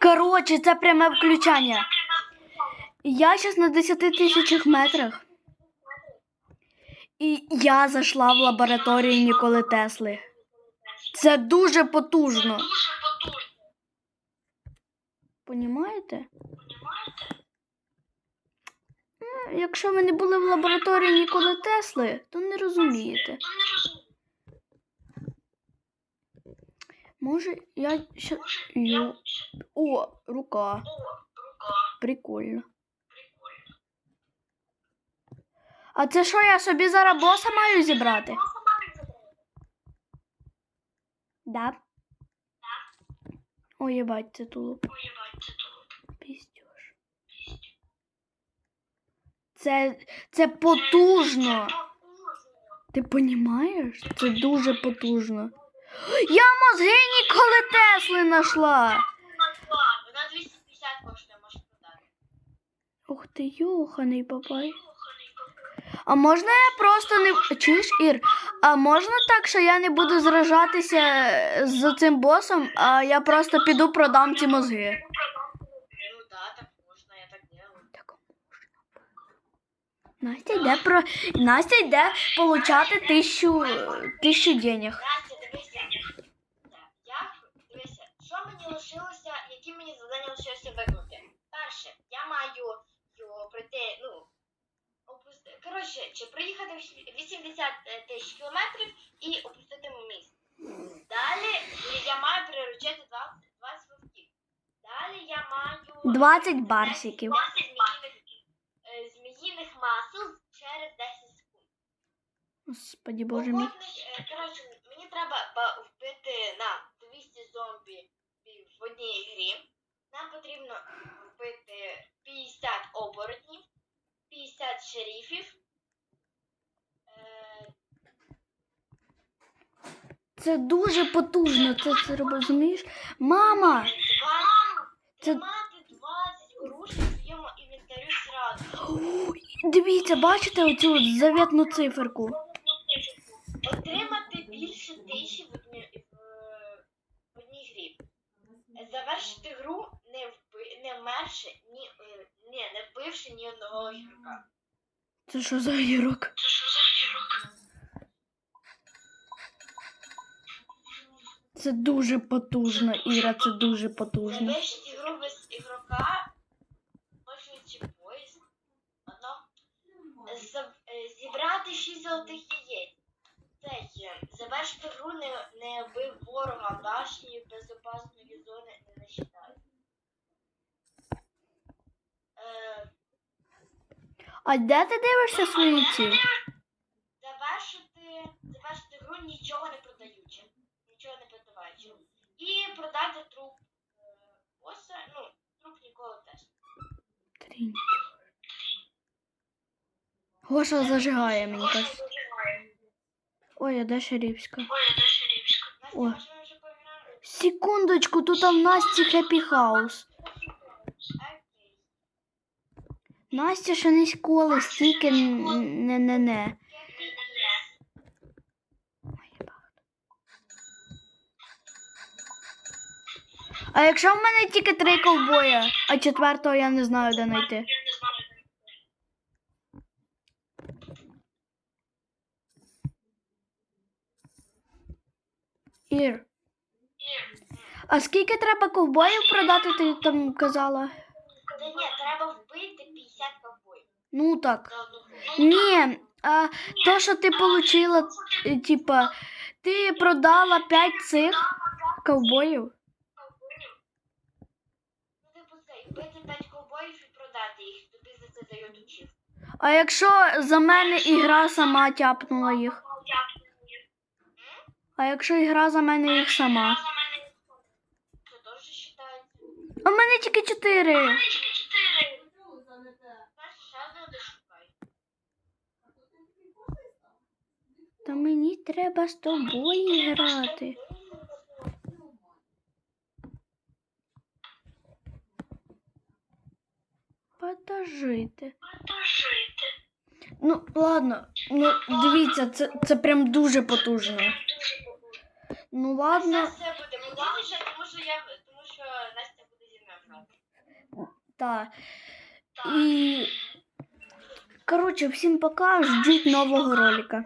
Коротше, це пряме включання. Я зараз на 10 тисячах метрах. І я зайшла в лабораторію Ніколи Тесли. Це дуже потужно. дуже потужно. Понімаєте? Ну, Якщо ви не були в лабораторії Ніколи Тесли, то не розумієте. То не розумію. Може, я ще. Ю... О, рука. Прикольно. А це що, я собі зараз боса маю зібрати? Да. Ой, єбать, це це. Піздюш. Це, це потужно. Ти понімаєш? Це дуже потужно. Я мозги ніколи Тесли знайшла. Вона 250 коштує, можеш продати. Ух ти, йоханий папай. А можна я просто не. Чуєш, Ір? А можна так, що я не буду зражатися з цим босом, а я просто піду продам ці мозги. Ну да, так можна, я так делаю. Так можна. Настя йде про. Настя йде получати тисячу, тисячу денег. Настя, дивися. Так, Я, дивися, що мені лишилося, які мені завдання лишилося? Перше, я маю пройти, ну, опусти. Коротше, чи проїхати 80 тисяч кілометрів і опустити міст. Далі я маю приручити 20, 20 вовків. Далі я маю 20 барсиків. 20 зміїних, е, зміїних масел через 10 секунд. Господи боже мій. Е, Коротше, мені треба вбити на 200 зомбі в одній грі. Нам потрібно вбити 50 оборотнів, 50 шерифів. Е, Це дуже потужно, це, це розумієш? Мама! Це- Тримати 20 в своєму інвентарю зразу. Дивіться, бачите оцю заветну циферку? Отримати більше тисячі в одній, в, в одній грі. Завершити гру не, вби, не вмерши, ні, е, ні, вбивши ні одного ігрока. Це що за гірок? Це що за ігрок? Це дуже потужно, Іра, це дуже потужно. Завершити гру без ігрока, можучи поїзд. Одно. За- е, Зібрати 6 золотих яєць. Це є. Завершити гру не, не вбив ворога, башні безопасної зони не насчитаю. Е, А де ти дивишся свої ці? завершити, завершити гру нічого не продаючи. Нічого не продаваючи. І продати труп е, ну, труп ніколи теж. Трінь. Гоша зажигає, мені кажуть. Ой, а де шерифська? Ой, а де пограємо? Секундочку, тут в Насті хеппі хаус. Настя ще не сколи, стільки не-не-не. А якщо в мене тільки три ковбоя, а четвертого я не знаю, де знайти. Ір. А скільки треба ковбоїв продати, ти там казала? Та ні, треба вбити 50 ковбоїв. Ну так. за. Ні, а то, що ти получила, е, типа, ти продала 5 цих ковбоїв. Ну, цей, вбити 5 ковбоїв і продати їх, тобі за це дають учив. А якщо за мене ігра сама тяпнула їх? А якщо ігра за мене їх сама? Це теж вважається. В мене тільки 4. Та мені треба з тобою грати. Подожити. Ну, ладно, ну дивіться, це, це прям дуже потужно. Ну ладно. все буде. Тому що я, тому що Настя буде зі мною грати. Так. І. Коротше, всім пока. Ждіть нового ролика.